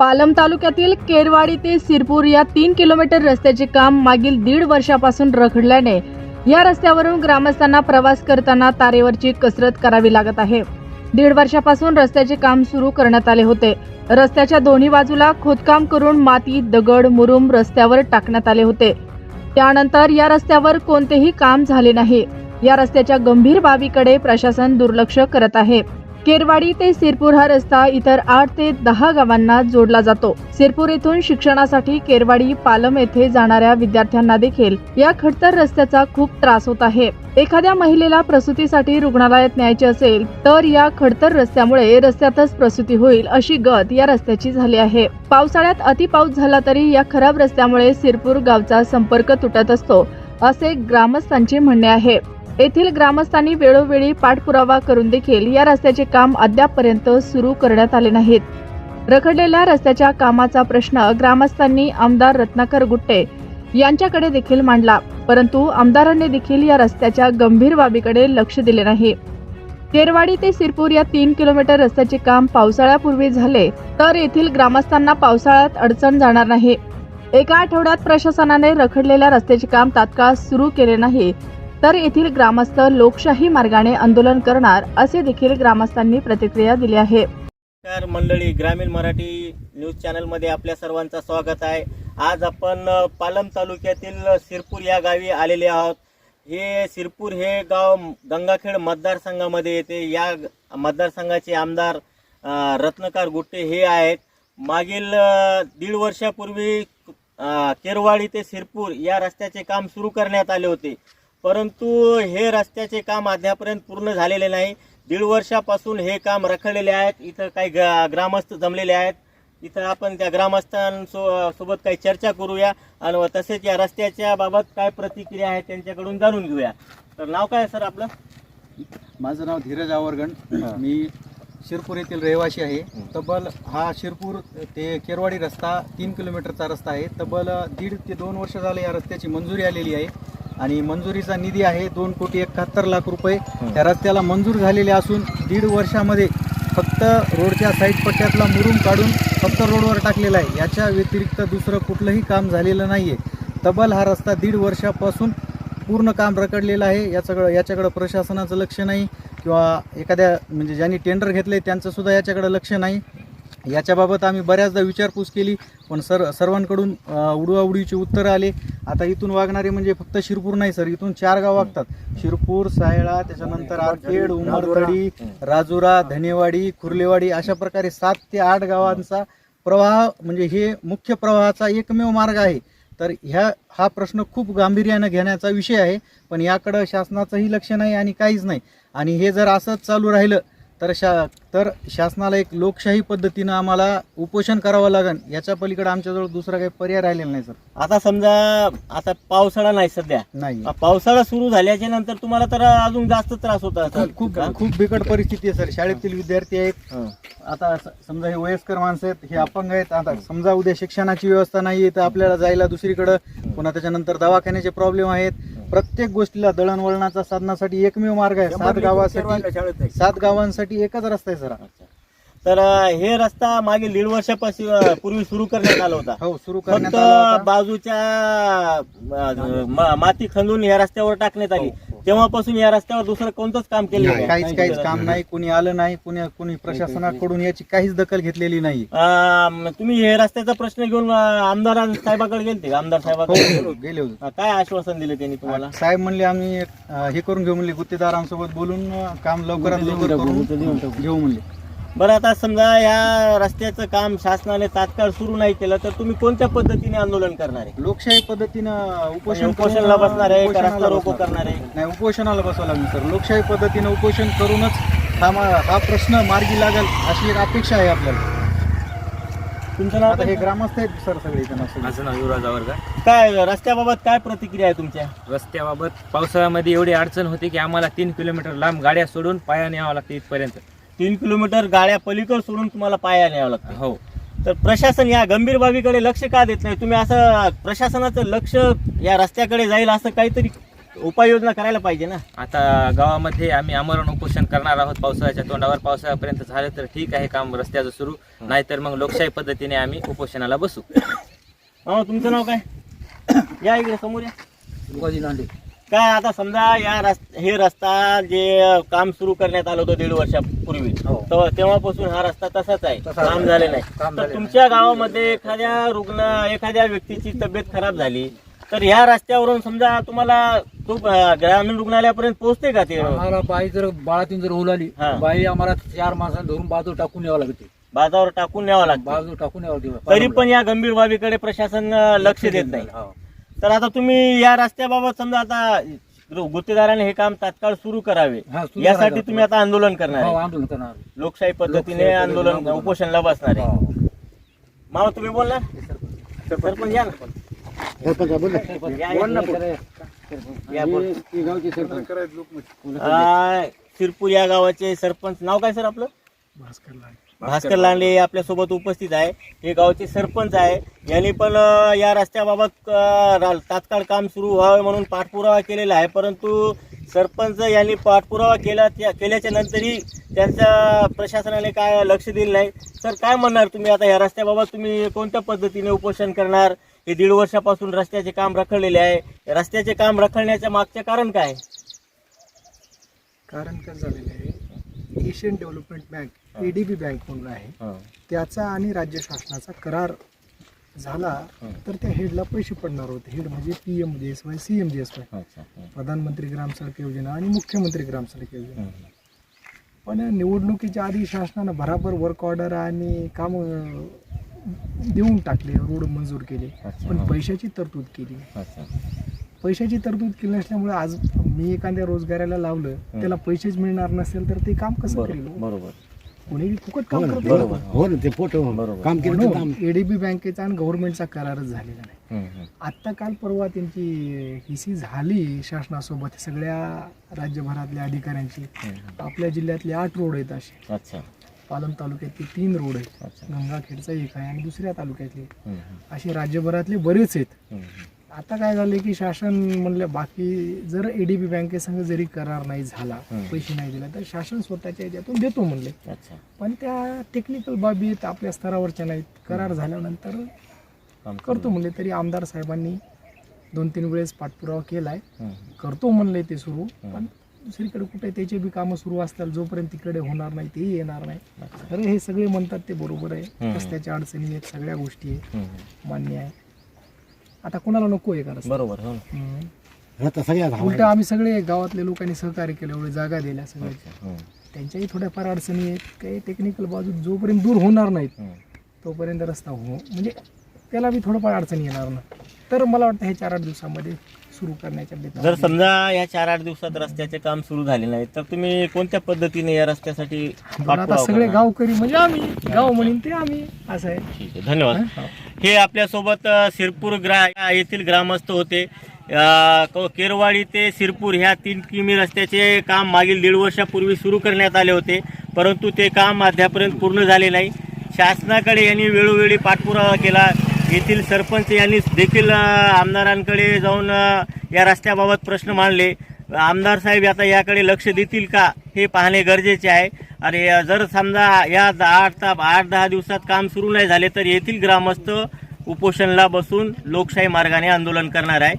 पालम तालुक्यातील केरवाडी ते सिरपूर या तीन किलोमीटर रस्त्याचे काम मागील दीड वर्षापासून रखडल्याने या रस्त्यावरून ग्रामस्थांना प्रवास करताना तारेवरची कसरत करावी लागत आहे. दीड वर्षापासून रस्त्याचे काम सुरू करण्यात आले होते. रस्त्याच्या दोन्ही बाजूला खोदकाम करून माती दगड मुरुम रस्त्यावर टाकण्यात आले होते. त्यानंतर या रस्त्यावर कोणतेही काम झाले नाही. या रस्त्याच्या गंभीर बाबीकडे प्रशासन दुर्लक्ष करत आहे. केरवाडी ते सिरपूर हा रस्ता इतर आठ ते दहा गावांना जोडला जातो. सिरपूर येथून शिक्षणासाठी केरवाडी पालम येथे जाणाऱ्या विद्यार्थ्यांना देखील या खडतर रस्त्याचा खूप त्रास होत आहे. एखाद्या महिलेला प्रसूतीसाठी रुग्णालयात न्यायचे असेल तर या खडतर रस्त्यामुळे रस्त्यातच प्रसूती होईल अशी गत या रस्त्याची झाली आहे. पावसाळ्यात अति पाऊस झाला तरी या खराब रस्त्यामुळे सिरपूर गावचा संपर्क तुटत असतो असे ग्रामस्थांचे म्हणणे आहे. येथील ग्रामस्थांनी वेळोवेळी पाठपुरावा करून देखील या रस्त्याचे काम अद्यापपर्यंत सुरू करण्यात आले नाहीत. रखडलेल्या रस्त्याच्या कामाचा प्रश्न ग्रामस्थांनी आमदार रत्नाकर गुट्टे यांच्याकडे देखील मांडला परंतु आमदारांनी देखील या रस्त्याच्या गंभीर बाबीकडे लक्ष दिले नाही. केरवाडी ते सिरपूर या तीन किलोमीटर रस्त्याचे काम पावसाळ्यापूर्वी झाले तर येथील ग्रामस्थांना पावसाळ्यात अडचण जाणार नाही. एका आठवड्यात प्रशासनाने रखडलेल्या रस्त्याचे काम तात्काळ सुरू केले नाही तर येथील ग्रामस्थ लोकशाही मार्गाने आंदोलन करणार असे देखील ग्रामस्थांनी प्रतिक्रिया दिली आहे. नमस्कार मंडळी ग्रामीण मराठी न्यूज चॅनलमध्ये आपल्या सर्वांचं स्वागत आहे. आज आपण पालम तालुक्यातील सिरपूर या गावी आलेले आहोत. हे सिरपूर हे गाव गंगाखेड मतदारसंघामध्ये येते. या मतदारसंघाचे आमदार रत्नकार गुट्टे हे आहेत. मागील दीड वर्षापूर्वी केरवाडी ते सिरपूर या रस्त्याचे काम सुरू करण्यात आले होते. परंतु हे रस्त्याचे काम अद्यापर्यंत पूर्ण झालेले नाही. दीड वर्षापासून हे काम रखडलेले आहेत. इथं काही ग- ग्रामस्थ जमलेले आहेत. इथं आपण त्या ग्रामस्थांसो सोबत काही चर्चा करूया आणि तसेच या रस्त्याच्या बाबत काय प्रतिक्रिया आहे त्यांच्याकडून जाणून घेऊया. तर नाव काय आहे सर आपलं? माझं नाव धीरज आवरगण. मी शिरपूर येथील रहिवासी आहे. तब्बल हा शिरपूर ते केरवाडी रस्ता तीन किलोमीटरचा रस्ता आहे. तब्बल दीड ते दोन वर्ष झाले या रस्त्याची मंजुरी आलेली आहे. आणि मंजुरीचा निधी आहे दोन कोटी एकाहत्तर लाख रुपये. त्या रस्त्याला मंजूर झालेले असून दीड वर्षामध्ये फक्त रोडच्या साईड पट्ट्यातला मुरुम काढून फक्त रोडवर टाकलेला आहे. याच्या व्यतिरिक्त दुसरं कुठलंही काम झालेलं नाही आहे तब्बल हा रस्ता दीड वर्षापासून पूर्ण काम रखडलेलं आहे. याच्याकडं याच्याकडं प्रशासनाचं लक्ष नाही किंवा एखाद्या म्हणजे ज्यांनी टेंडर घेतले त्यांचं सुद्धा याच्याकडं लक्ष नाही. याच्याबाबत आम्ही बऱ्याचदा विचारपूस केली पण सर सर्वांकडून अं, उडवाउडीचे उत्तरं आले. आता इथून वागणारे म्हणजे फक्त शिरपूर नाही सर इथून चार गाव वागतात. शिरपूर सायळा त्याच्यानंतर आरखेड उमरतडी राजुरा धनेवाडी खुर्लेवाडी अशा प्रकारे सात ते आठ गावांचा प्रवाह म्हणजे हे मुख्य प्रवाहाचा एकमेव मार्ग आहे. तर ह्या हा प्रश्न खूप गांभीर्यानं घेण्याचा विषय आहे पण याकडं शासनाचंही लक्ष नाही आणि काहीच नाही. आणि हे जर असंच चालू राहिलं तर शा तर शासनाला एक लोकशाही पद्धतीनं आम्हाला उपोषण करावं लागेल याच्या पलीकडे आमच्याजवळ दुसरा काही पर्याय राहिलेला नाही सर. आता समजा आता पावसाळा नाही सध्या. नाही. पावसाळा सुरू झाल्याच्यानंतर तुम्हाला तर अजून जास्त त्रास होता असेल. खूप? खूप बिकट परिस्थिती आहे सर. शाळेतील विद्यार्थी आहेत. हं. आता स- समजा हे वयस्कर माणसं आहेत हे अपंग आहेत. आता समजा उद्या शिक्षणाची व्यवस्था नाही आहे तर आपल्याला जायला दुसरीकडं. पुन्हा त्याच्यानंतर दवाखान्याचे प्रॉब्लेम आहेत. प्रत्येक गोष्टीला दळणवळणाचा साधनासाठी एकमेव मार्ग आहे. सात गावासाठी सात गावांसाठी एकच रस्ता आहे सर. तर हे रस्ता मागे दीड वर्षापासून पूर्वी सुरू करण्यात आला होता. हो सुरू करण्यात. बाजूच्या माती खंदून या रस्त्यावर टाकण्यात आली. तेव्हापासून या रस्त्यावर दुसरं कोणतंच काम केलं नाही, काहीच काहीच काम नाही. कुणी आलं नाही. कुणी कुणी प्रशासनाकडून याची काहीच दखल घेतलेली नाही. तुम्ही हे रस्त्याचा प्रश्न घेऊन अ, आमदार साहेबाकडे गेलते का? आमदार हो साहेबाकडे? गेले होते. अ, काय आश्वासन दिले त्यांनी तुम्हाला? साहेब म्हणले आम्ही अं, हे करून घेऊ. म्हणले गुत्तेदारांसोबत बोलून अं, काम लवकरात लवकर करून घेऊ. म्हणले. बरं आता समजा या रस्त्याचं काम शासनाने तात्काळ सुरू नाही केलं तर तुम्ही कोणत्या पद्धतीने आंदोलन करणार आहे लोकशाही पद्धतीनं उपोषण उपोषणला बसणार आहे का उपोषणाला रस्ता रोको. करणार आहे नाही उपोषणाला बसवा लागेल सर लोकशाही पद्धतीनं उपोषण करूनच हा मा- हा प्रश्न मार्गी लागेल अशी एक अपेक्षा आहे आपल्याला तुमचं नाव आता हे काय? ग्रामस्थ आहेत सर सगळे इथं सगळे. माझं नाव युवराज आवरकर काय रस्त्याबाबत काय प्रतिक्रिया आहे तुमच्या रस्त्याबाबत पावसाळ्यामध्ये एवढी अडचण होती की आम्हाला तीन किलोमीटर लांब गाड्या सोडून पायाने यावं लागते इथपर्यंत तीन किलोमीटर गाड्या पलीकड सोडून तुम्हाला पाया न्यावं लागतं. हो. तर प्रशासन या गंभीर बाबीकडे लक्ष का देत नाही? तुम्ही असं प्रशासनाचं लक्ष या रस्त्याकडे जाईल असं काहीतरी उपाययोजना करायला पाहिजे ना? आता गावामध्ये आम्ही आमरण उपोषण करणार आहोत. पावसाळ्याच्या तोंडावर पावसाळ्यापर्यंत झालं तर ठीक आहे काम रस्त्याचं सुरू. नाहीतर मग लोकशाही पद्धतीने आम्ही उपोषणाला बसू. मामा तुमचं नाव काय? या इकडे समोर या. काय आता समजा या रस् हे रस्ता जे काम सुरू करण्यात आलं होतं दीड वर्षापूर्वी तेव्हा- तेव्हापासून हा रस्ता तसाच आहे काम झाले नाही. तर तुमच्या गावामध्ये एखाद्या रुग्ण एखाद्या व्यक्तीची तब्येत खराब झाली तर ह्या रस्त्यावरून समजा तुम्हाला तो अं, ग्रामीण रुग्णालयापर्यंत पोहोचते का ते? आम्हाला बाई जर बाळातून जर ओलाली हा. बाई आम्हाला चार माणसांना धरून बाजू टाकून यावं लागते. बाजावर टाकून न्यावं लागतं. बाजू टाकून यावं लागते. तरी पण या गंभीर बाबीकडे प्रशासन अं, लक्ष देत नाही. हो. तर आता तुम्ही या रस्त्याबाबत समजा आता गुत्तेदाराने हे काम तात्काळ सुरू करावे. हा, सुरू यासाठी. तुम्ही आता आंदोलन करणार हो, आहे आंदोलन करणार लोकशाही पद्धतीने लोकशाही आंदोलन पद्धतीने उपोषणला बसणार आहे. हो. मामा तुम्ही बोलणार सरपंच. या ना. या, या. या, बोल. आ, शिरपूर या गावाचे सरपंच नाव काय सर आपलं? भास्कर लांडे आपल्यासोबत उपस्थित आहे. हे गावचे सरपंच आहे. यांनी पण या रस्त्याबाबत तात्काळ काम सुरू व्हावे म्हणून पाठपुरावा केलेला आहे. परंतु सरपंच यांनी पाठपुरावा केला त्या- केल्याच्या नंतरही त्यांच्या प्रशासनाने काय लक्ष दिलं नाही. सर काय म्हणणार तुम्ही? आता या रस्त्याबाबत तुम्ही कोणत्या पद्धतीने उपोषण करणार? हे दीड वर्षापासून रस्त्याचे काम रखडलेले आहे. रस्त्याचे काम रखडण्याच्या मागचे कारण काय? कारण काय झालेलं आहे? Asian development bank ADB bank म्हणून आहे. त्याचा आणि राज्य शासनाचा करार झाला तर त्या हेडला पैसे पडणार होते. हेड म्हणजे P M G S Y C M G S Y प्रधानमंत्री ग्राम सडक योजना आणि मुख्यमंत्री ग्राम सडक योजना. पण निवडणुकीच्या आधी शासनानं भराभर वर्क ऑर्डर आणि काम देऊन टाकले रोड मंजूर केले. पण पैशाची तरतूद केली. पैशाची तरतूद केली नसल्यामुळे आज मी एखाद्या रोजगाराला लावलं त्याला पैसेच मिळणार नसेल तर ते काम कसं करेल हो? बरोबर. कोणी फुकट काम करत बरोबर. हो ना ते फोटो काम केलं काम. एडीबी बँकेचा आणि गव्हर्नमेंटचा करारच झालेला नाही. आत्ता काल परवा त्यांची हिसी झाली शासनासोबत सगळ्या राज्यभरातल्या अधिकाऱ्यांची. आपल्या जिल्ह्यातले आठ रोड आहेत असे. अच्छा. पालम तालुक्यातले तीन रोड आहेत. गंगाखेडचा एक आहे आणि दुसऱ्या तालुक्यातले. असे राज्यभरातले बरेच आहेत. आता काय झाले की शासन म्हणलं बाकी जर एडीबी बँकेसंग जरी करार नाही झाला. पैसे नाही दिला तर शासन स्वतःच्या याच्यातून देतो म्हणले. अच्छा. पण त्या टेक्निकल बाबी आपल्या स्तरावरच्या नाहीत. करार झाल्यानंतर करतो म्हणले तरी आमदार साहेबांनी दोन तीन वेळेस पाठपुरावा केलाय. करतो म्हणले ते सुरू पण दुसरीकडे कुठे त्याचे बी कामं सुरू असतात जोपर्यंत तिकडे होणार नाही तेही येणार नाही. तर हे सगळे म्हणतात ते बरोबर आहे. रस्त्याच्या अडचणी आहेत सगळ्या गोष्टी आहेत. मान्य आहे. आता कोणाला नको आहे का रस्ता बरोबर हो ना. रस्ता उलट आम्ही सगळे गावातल्या लोकांनी सहकार्य केलं एवढी जागा दिल्या सगळ्या हम्म. त्यांच्याही थोड्याफार अडचणी आहेत. काही टेक्निकल बाजू जोपर्यंत दूर होणार नाहीत हम्म. तोपर्यंत रस्ता हो म्हणजे त्याला बी थोडंफार अडचणी येणार ना. तर मला वाटतं हे चार आठ दिवसामध्ये सुरू करण्याच्या बेतात जर समजा या चार आठ दिवसात रस्त्याचे काम सुरू झाले नाही तर तुम्ही कोणत्या पद्धतीने या रस्त्यासाठी पण आता पाठपुरावा सगळे करणार? गावकरी म्हणजे आम्ही गाव म्हणीन ते आम्ही असं आहे. ठीक आहे धन्यवाद. हे. हे आपल्यासोबत सिरपूर ग्रा येथील ग्रामस्थ होते. क- केरवाडी ते सिरपूर ह्या तीन किमी रस्त्याचे काम मागील दीड वर्षापूर्वी सुरू करण्यात आले होते. परंतु ते काम अद्यापर्यंत पूर्ण झाले नाही. शासनाकडे यांनी वेळोवेळी पाठपुरावा केला. येथील सरपंच यांनी देखील आमदारांकडे जाऊन या रस्त्याबाबत प्रश्न मांडले. आमदार साहेब आता याकडे लक्ष देतील का हे पाहणे गरजेचे आहे. आणि जर समजा या आठ ता आठ दहा दिवसात काम सुरू नाही झाले तर येथील ग्रामस्थ उपोषणला बसून लोकशाही मार्गाने आंदोलन करणार आहे.